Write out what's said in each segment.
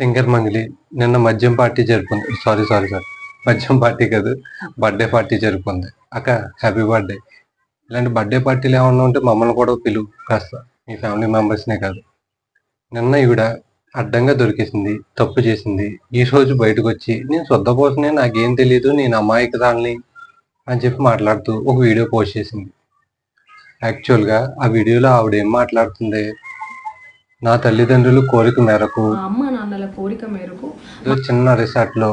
Singer Mangli నిన్న మద్యం party జరుపుకుంది సారీ సారీ సారీ మద్యం పార్టీ కాదు బర్త్డే పార్టీ జరుపుకుంది అక్క హ్యాపీ బర్త్డే ఇలాంటి బర్త్డే పార్టీలు ఏమన్నా ఉంటే మమ్మల్ని కూడా పిలువు. కాస్త మీ ఫ్యామిలీ మెంబర్స్నే కాదు. నిన్న ఈవిడ అడ్డంగా దొరికేసింది తప్పు చేసింది. ఈ రోజు బయటకు వచ్చి నేను శుద్ధపోసనే నాకేం తెలియదు నేను అమాయకురాల్ని అని చెప్పి మాట్లాడుతూ ఒక వీడియో పోస్ట్ చేసింది. యాక్చువల్గా ఆ వీడియోలో ఆవిడ ఏం మాట్లాడుతుంది? నా తల్లిదండ్రులు కోరిక మేరకు అమ్మ నాన్నల కోరిక మేరకు ఏదో చిన్న రిసార్ట్లో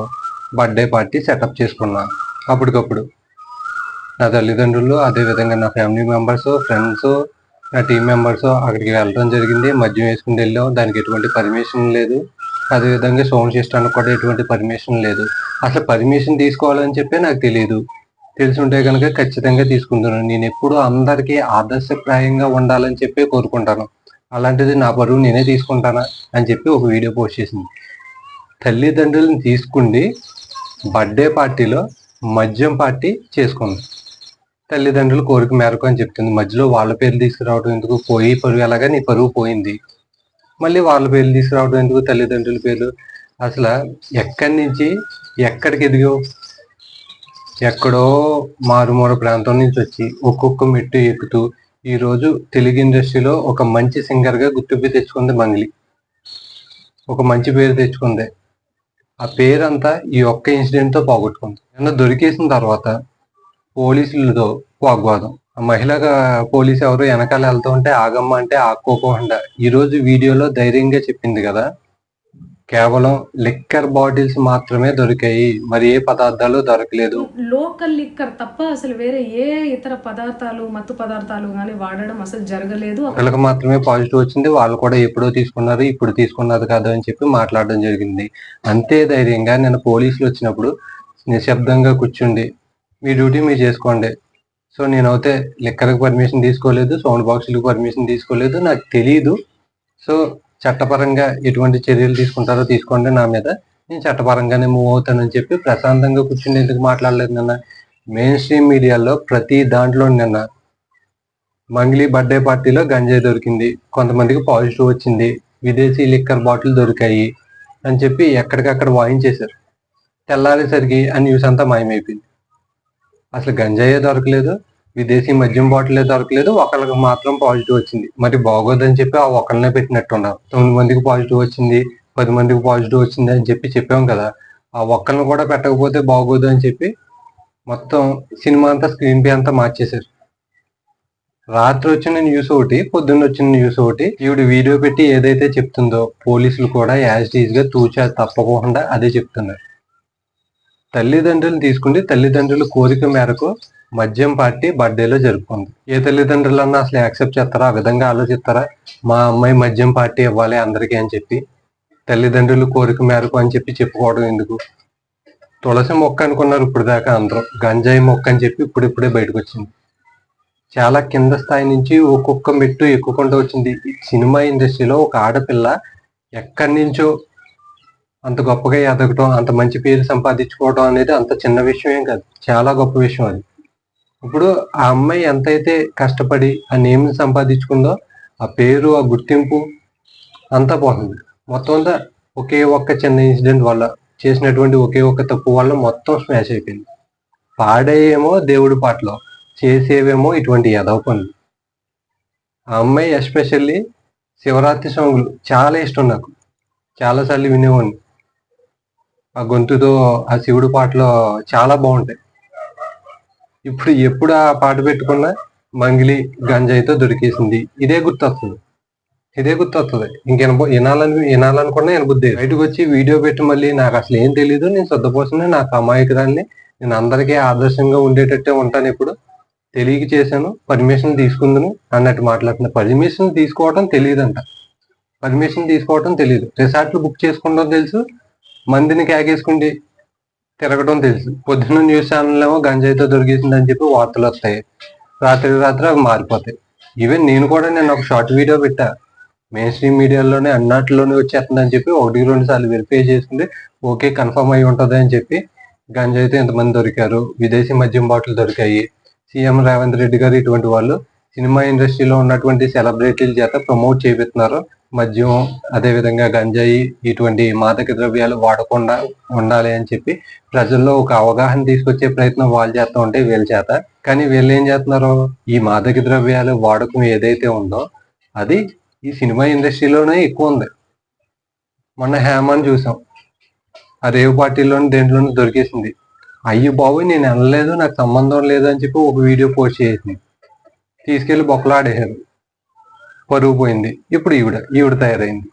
బర్త్డే పార్టీ సెటప్ చేసుకున్నా. అప్పటికప్పుడు నా తల్లిదండ్రులు అదే విధంగా నా ఫ్యామిలీ మెంబర్స్ ఫ్రెండ్స్ నా టీం మెంబర్స్ అక్కడికి వెళ్ళడం జరిగింది. మద్యం వేసుకుని వెళ్ళాం. దానికి ఎటువంటి పర్మిషన్ లేదు. అదే విధంగా సౌండ్ సిస్టానికి కూడా ఎటువంటి పర్మిషన్ లేదు. అసలు పర్మిషన్ తీసుకోవాలని చెప్పి నాకు తెలియదు తెలుసుంటే కనుక ఖచ్చితంగా తీసుకుంటున్నాను నేను ఎప్పుడు అందరికీ ఆదర్శప్రాయంగా ఉండాలని చెప్పి కోరుకుంటాను. అలాంటిది నా పరువు నేనే తీసుకుంటానా అని చెప్పి ఒక వీడియో పోస్ట్ చేసింది. తల్లిదండ్రులను తీసుకుండి బర్త్డే పార్టీలో మద్యం పార్టీ చేసుకుంది. తల్లిదండ్రులు కోరిక మేరకు అని చెప్తుంది. మధ్యలో వాళ్ళ పేర్లు తీసుకురావడం ఎందుకు? పోయి పరువు ఎలాగా నీ పరువు పోయింది? మళ్ళీ వాళ్ళ పేర్లు తీసుకురావడం ఎందుకు? తల్లిదండ్రుల పేర్లు. అసలు ఎక్కడి నుంచి ఎక్కడికి ఎదిగావు? ఎక్కడో మారుమూల ప్రాంతం నుంచి వచ్చి ఒక్కొక్క మెట్టు ఎక్కుతూ ఈ రోజు తెలుగు ఇండస్ట్రీలో ఒక మంచి సింగర్గా గుర్తింపు తెచ్చుకుంది మంగ్లీ ఒక మంచి పేరు తెచ్చుకుంది. ఆ పేరంతా ఈ ఒక్క ఇన్సిడెంట్తో పోగొట్టుకుంది. నిన్న దొరికేసిన తర్వాత పోలీసులతో వాగ్వాదం. ఆ మహిళ పోలీసు ఎవరు వెనకాల వెళ్తూ ఉంటే ఆగమ్మ అంటే ఆక్కోకుండా ఈ రోజు వీడియోలో ధైర్యంగా చెప్పింది కదా కేవలం లిక్కర్ బాటిల్స్ మాత్రమే దొరికాయి. మరి ఏ పదార్థాలు దొరకలేదు. లోకల్ లిక్కర్ తప్ప అసలు వేరే ఏ ఇతర పదార్థాలు మత్తు పదార్థాలు కానీ వాడడం అసలు జరగలేదు. ఒకళ్ళకి మాత్రమే పాజిటివ్ వచ్చింది. వాళ్ళు కూడా ఎప్పుడో తీసుకున్నారు ఇప్పుడు తీసుకున్నారు కాదు అని చెప్పి మాట్లాడడం జరిగింది. అంతే ధైర్యంగా నిన్న పోలీసులు వచ్చినప్పుడు నిశ్శబ్దంగా కూర్చుండి మీ డ్యూటీ మీరు చేసుకోండి. సో నేనైతే లిక్కర్కి పర్మిషన్ తీసుకోలేదు సౌండ్ బాక్స్లకు పర్మిషన్ తీసుకోలేదు నాకు తెలియదు సో చట్టపరంగా ఎటువంటి చర్యలు తీసుకుంటారో తీసుకోండి నా మీద. నేను చట్టపరంగానే మూవ్ అవుతానని చెప్పి ప్రశాంతంగా కూర్చుని ఎందుకు మాట్లాడలేదు నిన్న? మెయిన్ స్ట్రీమ్ మీడియాలో ప్రతి దాంట్లో నిన్న మంగ్లీ బర్త్డే పార్టీలో గంజాయి దొరికింది. కొంతమందికి పాజిటివ్ వచ్చింది. విదేశీ లిక్కర్ బాటిల్ దొరికాయి అని చెప్పి ఎక్కడికక్కడ వాయించేశారు తెల్లారేసరికి ఆ న్యూస్ అంతా మాయమైపోయింది. అసలు గంజాయే దొరకలేదు. విదేశీ మద్యం బాటిలే దొరకలేదు ఒకళ్ళకి మాత్రం పాజిటివ్ వచ్చింది. మరి బాగోదని చెప్పి ఆ ఒకళ్ళనే పెట్టినట్టున్నారు. తొమ్మిది మందికి పాజిటివ్ వచ్చింది పది మందికి పాజిటివ్ వచ్చింది అని చెప్పి చెప్పాం కదా. ఆ ఒక్కరిని కూడా పెట్టకపోతే బాగోదు అని చెప్పి మొత్తం సినిమా అంతా స్క్రీన్ పే అంతా మార్చేశారు. రాత్రి వచ్చిన న్యూస్ ఒకటి పొద్దున్న వచ్చిన న్యూస్ ఒకటి ఈవిడ వీడియో పెట్టి ఏదైతే చెప్తుందో పోలీసులు కూడా యాజ్ టీజ్గా తూచా తప్పకుండా అదే చెప్తున్నారు. తల్లిదండ్రులు తీసుకుంటే తల్లిదండ్రుల కోరిక మేరకు మద్యం పార్టీ బర్త్డేలో జరుపుకుంది. ఏ తల్లిదండ్రులన్నా అసలు యాక్సెప్ట్ చేస్తారా? ఆ విధంగా ఆలోచిస్తారా? మా అమ్మాయి మద్యం పార్టీ ఇవ్వాలి అందరికీ అని చెప్పి తల్లిదండ్రులు కోరిక మేరకు అని చెప్పి చెప్పుకోవడం ఎందుకు? తులసి మొక్క అనుకున్నారు ఇప్పుడు దాకా అందరూ. గంజాయి మొక్క అని చెప్పి ఇప్పుడిప్పుడే బయటకు వచ్చింది చాలా కింద స్థాయి నుంచి ఒక్కొక్క మెట్టు ఎక్కుకుంటూ వచ్చింది. సినిమా ఇండస్ట్రీలో ఒక ఆడపిల్ల ఎక్కడి నుంచో అంత గొప్పగా ఎదగటం అంత మంచి పేరు సంపాదించుకోవడం అనేది అంత చిన్న విషయమేం కాదు. చాలా గొప్ప విషయం అది. ఇప్పుడు ఆ అమ్మాయి ఎంతైతే కష్టపడి ఆ నేమ్ సంపాదించుకుందో ఆ పేరు ఆ గుర్తింపు అంతా పోతుంది. మొత్తం అంతా ఒకే ఒక్క చిన్న ఇన్సిడెంట్ వల్ల చేసినటువంటి ఒకే ఒక్క తప్పు వల్ల మొత్తం స్మాష్ అయిపోయింది. పాడేయేమో దేవుడి పాటలో చేసేవేమో ఇటువంటి యదవ పనులు. ఆ అమ్మాయి ఎస్పెషల్లీ శివరాత్రి సాంగ్లు చాలా ఇష్టం నాకు. చాలాసార్లు వినేవాడిని. ఆ గొంతుతో ఆ శివుడి పాటలు చాలా బాగుంటాయి. ఇప్పుడు ఎప్పుడు ఆ పాట పెట్టుకున్నా మంగిలి గంజాయితో దొరికేసింది. ఇదే గుర్తొస్తుంది. ఇదే గుర్తొస్తుంది. ఇంకెన వినాలని వినాలనుకున్నా వినబుద్ది బయటకు వచ్చి వీడియో పెట్టి మళ్ళీ నాకు అసలు ఏం తెలియదు నేను శుద్ధపోసిన నాకు అమాయకురాన్ని నేను అందరికీ ఆదర్శంగా ఉండేటట్టే ఉంటాను ఇప్పుడు. తెలియక చేశాను. పర్మిషన్ తీసుకుందును అన్నట్టు మాట్లాడుతున్నా. పర్మిషన్ తీసుకోవడం తెలియదంట. పర్మిషన్ తీసుకోవడం తెలియదు రిసార్ట్లు బుక్ చేసుకోవడం తెలుసు. మందిని కేకేసుకుండి తిరగడం తెలుసు. పొద్దున్న న్యూస్ ఛానల్ ఏమో గంజాయితో దొరికేసిందని చెప్పి వార్తలు వస్తాయి. రాత్రి రాత్రి అవి మారిపోతాయి. ఈవెన్ నేను కూడా నేను ఒక షార్ట్ వీడియో పెట్టా. మెయిన్ స్ట్రీమ్ మీడియాలోనే అన్నాటిలోనే వచ్చేస్తుందని చెప్పి ఒకటి రెండు సార్లు వెరిఫై చేసుకుంటే ఓకే కన్ఫర్మ్ అయి ఉంటుంది అని చెప్పి గంజాయితో ఎంతమంది దొరికారు? విదేశీ మద్యం బాటిల్ దొరికాయి. సీఎం రేవంత్ రెడ్డి గారు ఇటువంటి వాళ్ళు సినిమా ఇండస్ట్రీలో ఉన్నటువంటి సెలబ్రిటీల చేత ప్రమోట్ చేపిస్తున్నారు. మద్యం అదేవిధంగా గంజాయి ఇటువంటి మాదక ద్రవ్యాలు వాడకుండా ఉండాలి అని చెప్పి ప్రజల్లో ఒక అవగాహన తీసుకొచ్చే ప్రయత్నం వాళ్ళు చేస్తూ ఉంటే వీళ్ళ చేత. కానీ వీళ్ళు ఏం చేస్తున్నారు? ఈ మాదక ద్రవ్యాలు వాడకం ఏదైతే ఉందో అది ఈ సినిమా ఇండస్ట్రీలోనే ఎక్కువ ఉంది. మొన్న హేమని చూసాం. ఆ రేవు పార్టీలోని దేంట్లోనే దొరికేసింది. అయ్యో బాబు నేను వెళ్ళలేదు నాకు సంబంధం లేదు అని చెప్పి ఒక వీడియో పోస్ట్ చేసింది. తీసుకెళ్ళి బొక్కలాడేశారు. పరువు పోయింది. ఇప్పుడు ఈవిడ ఈవిడ తయారైంది.